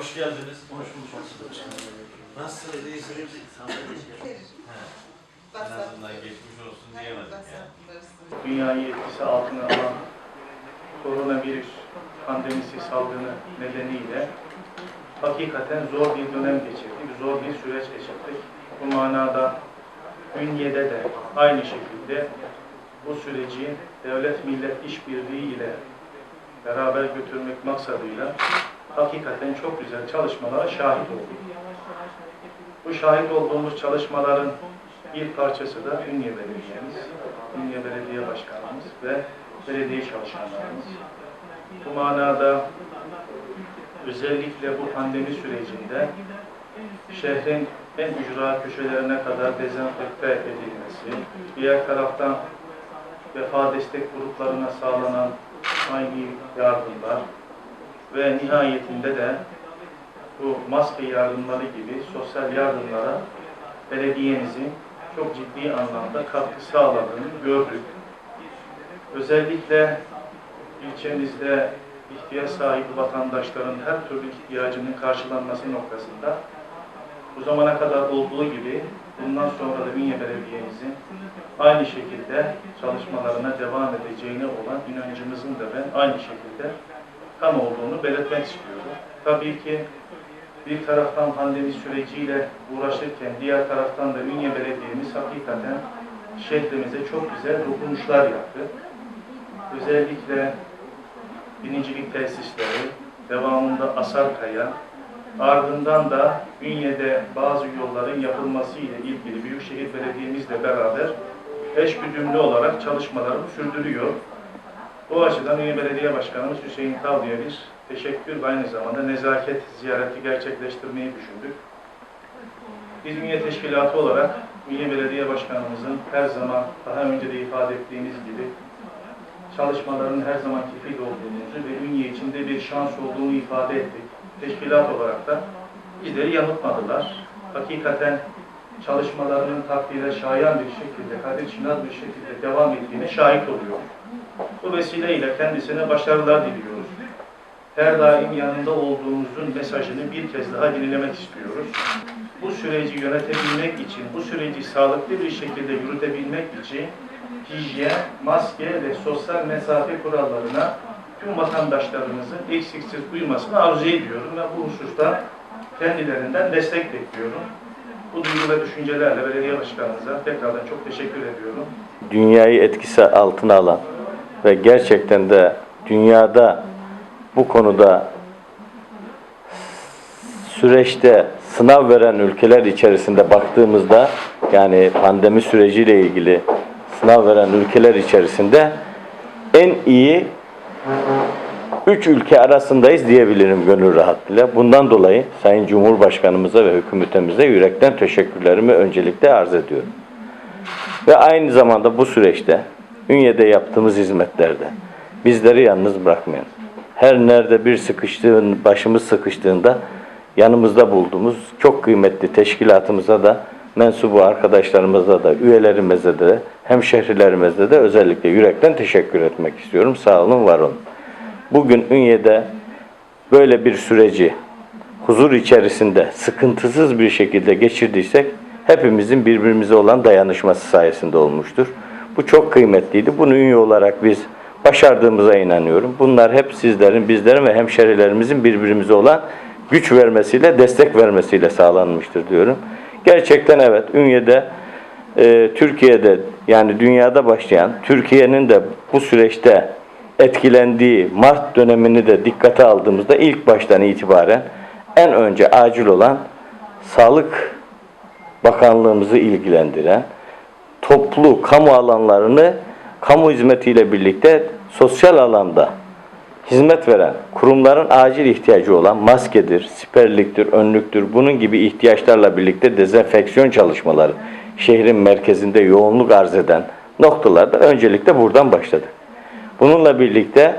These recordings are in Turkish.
Hoş geldiniz. Hoş bulduk. Nasılsınız? İyisiniz? He. En azından geçmiş olsun diyemedik ya. dünyayı etkisi altına alan koronavirüs pandemisi salgını nedeniyle hakikaten zor bir dönem geçirdik, zor bir süreç geçirdik. Bu manada Ünye'de de aynı şekilde bu süreci devlet millet işbirliği ile beraber götürmek maksadıyla hakikaten çok güzel çalışmalara şahit olduk. Bu şahit olduğumuz çalışmaların bir parçası da Ünye Belediye'miz, Ünye Belediye Başkanımız ve belediye çalışanlarımız. Bu manada özellikle bu pandemi sürecinde şehrin en ücra köşelerine kadar dezenfekte edilmesi, diğer taraftan vefa destek gruplarına sağlanan aynı yardımlar ve nihayetinde de bu maske yardımları gibi sosyal yardımlara belediyemizin çok ciddi anlamda katkı sağladığını gördük. Özellikle ilçemizde ihtiyaç sahibi vatandaşların her türlü ihtiyacının karşılanması noktasında bu zamana kadar olduğu gibi bundan sonra da Ünye Belediye'mizin aynı şekilde çalışmalarına devam edeceğine olan inancımızın da ben aynı şekilde tam olduğunu belirtmek istiyorum. Tabii ki bir taraftan pandemi süreciyle uğraşırken diğer taraftan da Ünye Belediye'miz hakikaten şehrimize çok güzel dokunuşlar yaptı. Özellikle binicilik tesisleri, devamında Asarkaya, ardından da Ünye'de bazı yolların yapılması ile ilgili Büyükşehir Belediye'mizle beraber eş güdümlü olarak çalışmalarını sürdürüyor. Bu açıdan Ünye Belediye Başkanımız Hüseyin Tavlı'ya bir teşekkür ve aynı zamanda nezaket ziyareti gerçekleştirmeyi düşündük. Biz Ünye Teşkilatı olarak Ünye Belediye Başkanımızın her zaman daha önce de ifade ettiğimiz gibi çalışmaların her zaman kefil olduğumuzu ve Ünye içinde bir şans olduğunu ifade ettik. Teşkilat olarak da bizleri yanıltmadılar. Hakikaten çalışmalarının takdire şayan bir şekilde, kadir çınar bir şekilde devam ettiğine şahit oluyor. Bu vesileyle kendisine başarılar diliyoruz. Her daim yanında olduğumuzun mesajını bir kez daha yenilemek istiyoruz. Bu süreci yönetebilmek için, bu süreci sağlıklı bir şekilde yürütebilmek için hijyen, maske ve sosyal mesafe kurallarına tüm vatandaşlarımızın eksiksiz uymasını arzu ediyorum ve bu hususta kendilerinden destek bekliyorum. Bu duygu ve düşüncelerle belediye başkanımıza tekrardan çok teşekkür ediyorum. dünyayı etkisi altına alan ve gerçekten de dünyada bu konuda süreçte sınav veren ülkeler içerisinde baktığımızda yani pandemi süreciyle ilgili sınav veren ülkeler içerisinde en iyi üç ülke arasındayız diyebilirim gönül rahatlığıyla. Bundan dolayı Sayın Cumhurbaşkanımıza ve hükümetimize yürekten teşekkürlerimi öncelikle arz ediyorum. Ve aynı zamanda bu süreçte Ünye'de yaptığımız hizmetlerde bizleri yalnız bırakmayın. Her nerede bir sıkıştığın, başımız sıkıştığında yanımızda bulduğumuz çok kıymetli teşkilatımıza da mensubu arkadaşlarımıza da, üyelerimize de, hemşehrilerimize de özellikle yürekten teşekkür etmek istiyorum. Sağ olun, var olun. Bugün Ünye'de böyle bir süreci huzur içerisinde sıkıntısız bir şekilde geçirdiysek hepimizin birbirimize olan dayanışması sayesinde olmuştur. Bu çok kıymetliydi. Bunu Ünye olarak biz başardığımıza inanıyorum. Bunlar hep sizlerin, bizlerin ve hemşerilerimizin birbirimize olan güç vermesiyle, destek vermesiyle sağlanmıştır diyorum. Gerçekten evet Ünye'de e, Türkiye'de yani dünyada başlayan, Türkiye'nin de bu süreçte etkilendiği Mart dönemini de dikkate aldığımızda ilk baştan itibaren en önce acil olan Sağlık Bakanlığımızı ilgilendiren toplu kamu alanlarını kamu hizmetiyle birlikte sosyal alanda hizmet veren kurumların acil ihtiyacı olan maskedir, siperliktir, önlüktür bunun gibi ihtiyaçlarla birlikte dezenfeksiyon çalışmaları şehrin merkezinde yoğunluk arz eden noktalarda öncelikle buradan başladık. Bununla birlikte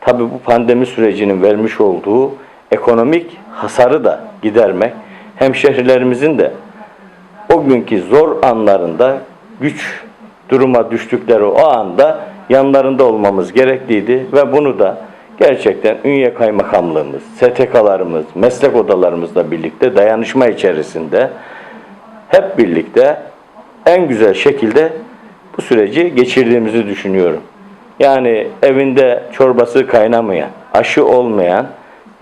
tabii bu pandemi sürecinin vermiş olduğu ekonomik hasarı da gidermek, hemşehrilerimizin de o günkü zor anlarında güç duruma düştükleri o anda yanlarında olmamız gerekliydi ve bunu da gerçekten Ünye Kaymakamlığımız, STK'larımız, meslek odalarımızla birlikte dayanışma içerisinde hep birlikte en güzel şekilde bu süreci geçirdiğimizi düşünüyorum. Yani evinde çorbası kaynamayan, aşı olmayan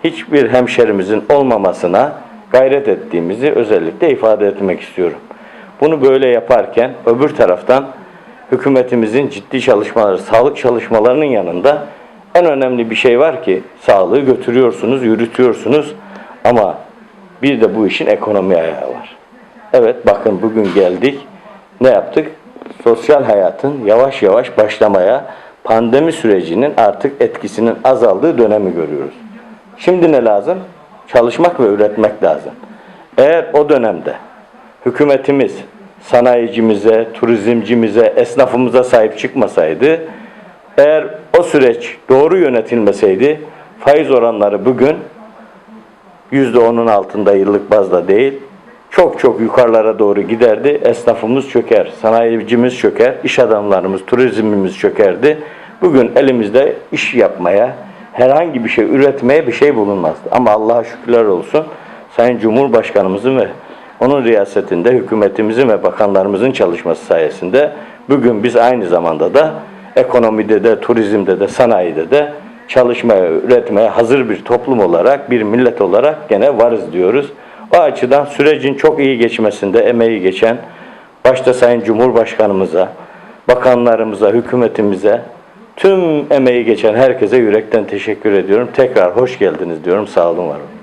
hiçbir hemşerimizin olmamasına gayret ettiğimizi özellikle ifade etmek istiyorum. Bunu böyle yaparken öbür taraftan hükümetimizin ciddi çalışmaları, sağlık çalışmalarının yanında en önemli bir şey var ki sağlığı götürüyorsunuz, yürütüyorsunuz ama bir de bu işin ekonomi ayağı var. Evet bakın bugün geldik. Ne yaptık? Sosyal hayatın yavaş yavaş başlamaya, pandemi sürecinin artık etkisinin azaldığı dönemi görüyoruz. Şimdi ne lazım? Çalışmak ve üretmek lazım. Eğer o dönemde hükümetimiz sanayicimize, turizmcimize, esnafımıza sahip çıkmasaydı, eğer o süreç doğru yönetilmeseydi, faiz oranları bugün %10'un altında yıllık bazda değil, çok çok yukarılara doğru giderdi. Esnafımız çöker, sanayicimiz çöker, iş adamlarımız, turizmimiz çökerdi. Bugün elimizde iş yapmaya, herhangi bir şey üretmeye bir şey bulunmazdı. Ama Allah'a şükürler olsun Sayın Cumhurbaşkanımızın ve onun riyasetinde hükümetimizin ve bakanlarımızın çalışması sayesinde bugün biz aynı zamanda da ekonomide de, turizmde de, sanayide de çalışmaya, üretmeye hazır bir toplum olarak, bir millet olarak gene varız diyoruz. O açıdan sürecin çok iyi geçmesinde emeği geçen başta Sayın Cumhurbaşkanımıza, bakanlarımıza, hükümetimize, tüm emeği geçen herkese yürekten teşekkür ediyorum. Tekrar hoş geldiniz diyorum. Sağ olun, var olun.